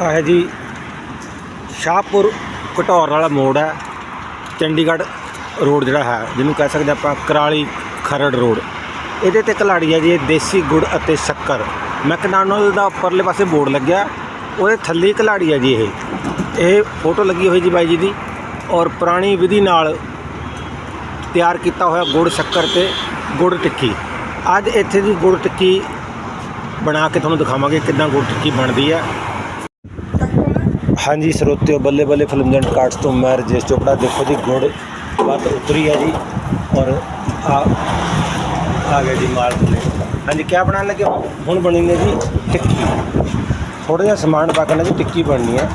ਆ ਹੈ ਜੀ ਸ਼ਾਹਪੁਰ ਘਟੌਰ ਵਾਲਾ ਮੋੜ ਹੈ, ਚੰਡੀਗੜ੍ਹ ਰੋਡ ਜਿਹੜਾ ਹੈ, ਜਿਹਨੂੰ ਕਹਿ ਸਕਦੇ ਆਪਾਂ ਕਰਾਲੀ ਖਰੜ ਰੋਡ। ਇਹਦੇ ਤੇ ਕਲਾੜੀ ਹੈ ਜੀ, ਇਹ ਦੇਸੀ ਗੁੜ ਅਤੇ ਸ਼ੱਕਰ। ਮੈਕਡੋਨਲਡ ਦਾ ਉੱਪਰਲੇ ਪਾਸੇ ਬੋਰਡ ਲੱਗਿਆ, ਉਹਦੇ ਥੱਲੇ ਕਲਾੜੀ ਹੈ ਜੀ ਇਹ। ਇਹ ਫੋਟੋ ਲੱਗੀ ਹੋਈ ਜੀ ਬਾਈ ਜੀ ਦੀ, ਔਰ ਪੁਰਾਣੀ ਵਿਧੀ ਨਾਲ ਤਿਆਰ ਕੀਤਾ ਹੋਇਆ ਗੁੜ ਸ਼ੱਕਰ ਤੇ ਗੁੜ ਟਿੱਕੀ। ਅੱਜ ਇੱਥੇ ਦੀ ਗੁੜ ਟਿੱਕੀ ਬਣਾ ਕੇ ਤੁਹਾਨੂੰ ਦਿਖਾਵਾਂਗੇ ਕਿੱਦਾਂ ਗੁੜ ਟਿੱਕੀ ਬਣਦੀ ਹੈ। ਹਾਂਜੀ ਸਰੋਤਿਓ ਬੱਲੇ ਬੱਲੇ ਫਿਲਮ ਜੰਟ ਕਾਰਡਸ ਤੋਂ ਮੈਂ ਰਜੇਸ਼ ਚੋਪੜਾ, ਦੇਖੋ ਜੀ, ਗੁੜ ਬਾਤ ਉਤਰੀ ਹੈ ਜੀ ਔਰ ਆ ਆ ਗਿਆ ਜੀ ਮਾਲ ਥੱਲੇ ਹਾਂਜੀ ਕੀ ਬਣਾਉਣ ਲੱਗੇ ਹੁਣ ਬਣੀ ਨੇ ਜੀ ਟਿੱਕੀ। ਥੋੜਾ ਜਿਹਾ ਸਮਾਨ ਪਾ ਕੇ ਜੀ, ਟਿੱਕੀ ਬਣਨੀ ਹੈ।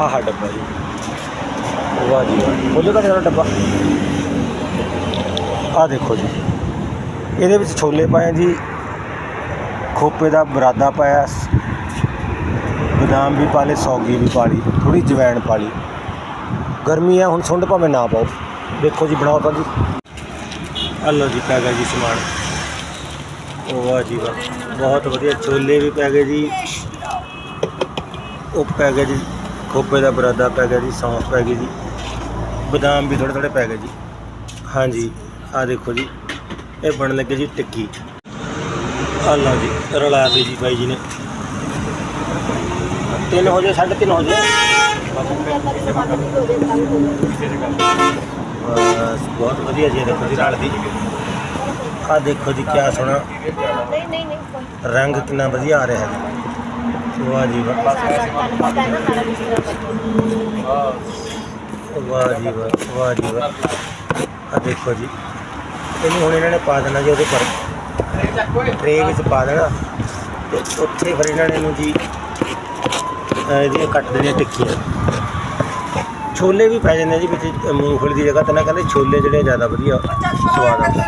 ਆਹ ਡੱਬਾ ਜੀ। ਵਾਹ ਜੀ ਵਾਹ। ਖੋਲੋ ਤਾਂ ਜਰਾ ਡੱਬਾ। ਆ ਦੇਖੋ ਜੀ। ਇਹਦੇ ਵਿੱਚ ਛੋਲੇ ਪਾਏ ਜੀ। ਖੋਪੇ ਦਾ ਬਰਾਦਾ ਪਾਇਆ। ਬਦਾਮ ਵੀ ਪਾ ਲਏ, ਸੌਗੀ ਵੀ ਪਾ ਲਈ ਥੋੜੀ ਜਵੈਣ ਪਾ ਲਈ। ਗਰਮੀ ਆ, ਹੁਣ ਸੁੰਡ ਭਾਵੇਂ ਨਾ ਪਾਓ। ਦੇਖੋ ਜੀ, ਬਣਾਓ ਤਾਂ ਜੀ। ਆਹ ਲਓ ਜੀ, ਪੈ ਗਿਆ ਜੀ ਸਮਾਨ। ਉਹ ਵਾਹ ਜੀ ਵਾਹ, ਬਹੁਤ ਵਧੀਆ। ਛੋਲੇ ਵੀ ਪੈ ਗਏ ਜੀ। ਉਹ ਪੈ ਗਿਆ ਜੀ, ਖੋਪੇ ਦਾ ਬਰਾਦਾ ਪੈ ਗਿਆ ਜੀ, ਸੌਂਫ ਪੈ ਗਈ ਜੀ। ਬਦਾਮ ਵੀ ਥੋੜੇ ਥੋੜੇ ਪੈ ਗਏ ਜੀ। ਹਾਂਜੀ ਆ ਦੇਖੋ ਜੀ, ਇਹ ਬਣਨ ਲੱਗੇ ਜੀ ਟਿੱਕੀ। ਆਹ ਲਓ ਜੀ, ਰਲਾ ਦੇ ਜੀ ਬਾਈ ਜੀ ਨੇ। ਤਿੰਨ ਹੋ ਜਾਏ, ਸਾਢੇ ਤਿੰਨ ਹੋ ਜਾਏ। ਬਸ, ਬਹੁਤ ਵਧੀਆ ਜੀ ਦੇਖੋ ਜੀ ਰਲ ਦੀ। ਆ ਦੇਖੋ ਜੀ ਕਿਆ ਸੋਹਣਾ ਨਹੀਂ ਨਹੀਂ ਨਹੀਂ ਰੰਗ ਕਿੰਨਾ ਵਧੀਆ ਆ ਰਿਹਾ ਜੀ। ਵਾਹ ਜੀ ਵਾਹ। ਵਾਹ ਜੀ ਵਾਹ ਵਾਹ ਜੀ ਵਾਹ। ਆ ਦੇਖੋ ਜੀ। ਇਹਨੂੰ ਹੁਣ ਇਹਨਾਂ ਨੇ ਪਾ ਦੇਣਾ ਜੀ ਉਹਦੇ ਪਰ ਟਰੇ ਵਿੱਚ ਪਾ ਦੇਣਾ। ਤੇ ਉੱਥੇ ਫਿਰ ਇਹਨਾਂ ਨੇ ਇਹਨੂੰ ਜੀ ਇਹਦੀਆਂ ਕੱਟ ਦੇਣੀਆਂ ਟਿੱਕੀਆਂ। ਛੋਲੇ ਵੀ ਪੈ ਜਾਂਦੇ ਜੀ ਵਿੱਚ ਮੂੰਗਫਲੀ ਦੀ ਜਗ੍ਹਾ ਤੇ ਨਾ ਕਹਿੰਦੇ ਛੋਲੇ ਜਿਹੜੇ ਜ਼ਿਆਦਾ ਵਧੀਆ ਸਵਾਦ ਆਉਂਦਾ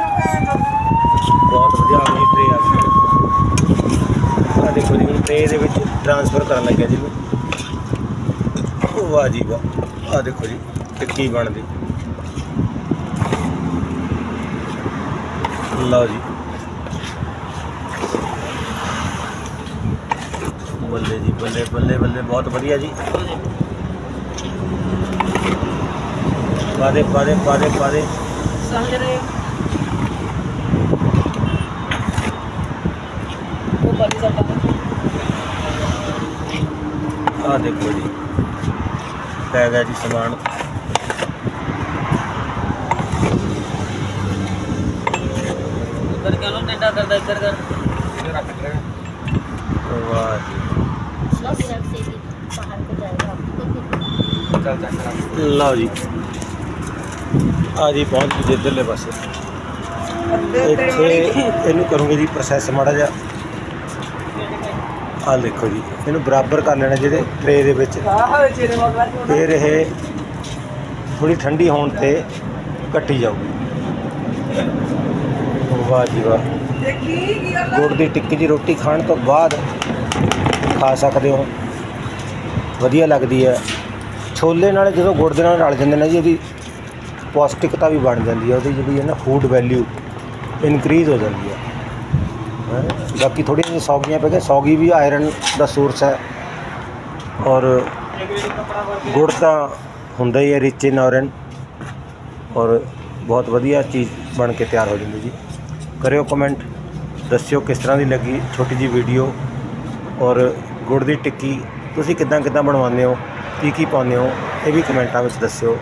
ਬਹੁਤ ਵਧੀਆ ਆ ਗਈ ਟਰੇ ਆ ਗਈ। ਆ ਦੇਖੋ ਜੀ ਹੁਣ ਟਰੇ ਦੇ ਵਿੱਚ ਟ੍ਰਾਂਸਫਰ ਕਰਨ ਲੱਗਿਆ ਜੀ। ਵਾਹ ਜੀ ਵਾਹ। ਆ ਦੇਖੋ ਜੀ ਟਿੱਕੀ ਬਣਦੀ। ਲਓ ਜੀ। ਬੱਲੇ ਜੀ ਬੱਲੇ ਬੱਲੇ ਬੱਲੇ ਬਹੁਤ ਵਧੀਆ ਜੀ। ਪਾਦੇ ਪਾਦੇ ਪਾਦੇ ਪਾਦੇ ਸਮਝ ਰਹੇ ਉਹ ਆ ਦੇਖੋ ਜੀ ਪੈ ਗਿਆ ਜੀ ਸਮਾਨ। ਉੱਧਰ ਕਿਉਂ ਨੂੰ ਟੇਡਾ ਕਰਦਾ ਇੱਧਰ ਕਰ। ਵਾਹ ਜੀ ਲਓ ਜੀ। ਆ ਜੀ ਪਹੁੰਚ ਇੱਧਰਲੇ ਪਾਸੇ। ਇੱਥੇ ਇਹਨੂੰ ਕਰੂੰਗੇ ਜੀ ਪ੍ਰੋਸੈਸ ਮਾੜਾ ਜਿਹਾ। ਆ ਦੇਖੋ ਜੀ ਇਹਨੂੰ ਬਰਾਬਰ ਕਰ ਲੈਣਾ ਜਿਹਦੇ ਟਰੇ ਦੇ ਵਿੱਚ। ਫਿਰ ਇਹ ਥੋੜੀ ਠੰਡੀ ਹੋਣ ਤੇ ਕੱਟੀ ਜਾਊਗੀ। ਵਾਹ ਜੀ ਵਾਹ। ਗੁੜ ਦੀ ਟਿੱਕੀ ਦੀ ਰੋਟੀ ਖਾਣ ਤੋਂ ਬਾਅਦ ਖਾ ਸਕਦੇ ਹੋ। ਵਧੀਆ ਲੱਗਦੀ ਹੈ। ਛੋਲੇ ਨਾਲ ਜਦੋਂ ਗੁੜ ਦੇ ਨਾਲ ਰਲ ਜਾਂਦੇ ਨੇ ਜੀ, ਉਹਦੀ ਪੌਸ਼ਟਿਕਤਾ ਵੀ ਬਣ ਜਾਂਦੀ ਹੈ, ਉਹਦੀ ਜਿਹੜੀ ਹੈ ਨਾ ਫੂਡ ਵੈਲਿਊ ਇਨਕਰੀਜ਼ ਹੋ ਜਾਂਦੀ ਹੈ। ਬਾਕੀ ਥੋੜ੍ਹੀਆਂ ਜਿਹੀਆਂ ਸੌਗੀਆਂ ਪੈ ਗਈਆਂ, ਸੌਗੀ ਵੀ ਆਇਰਨ ਦਾ ਸੋਰਸ ਹੈ। ਔਰ ਗੁੜ ਤਾਂ ਹੁੰਦਾ ਹੀ ਹੈ ਰਿਚ ਇਨ ਆਇਰਨ ਔਰ ਬਹੁਤ ਵਧੀਆ ਚੀਜ਼ ਬਣ ਕੇ ਤਿਆਰ ਹੋ ਜਾਂਦੀ ਜੀ। ਕਰਿਓ ਕਮੈਂਟ ਦੱਸਿਓ ਕਿਸ ਤਰ੍ਹਾਂ ਦੀ ਲੱਗੀ ਛੋਟੀ ਜੀ ਵੀਡੀਓ ਔਰ ਗੁੜ ਦੀ ਟਿੱਕੀ, ਤੁਸੀਂ ਕਿੱਦਾਂ ਕਿੱਦਾਂ ਬਣਵਾਉਂਦੇ ਹੋ? ਕੀ ਕੀ ਪਾਉਂਦੇ ਹੋ? ਇਹ ਵੀ ਕਮੈਂਟਾਂ ਵਿੱਚ ਦੱਸਿਓ।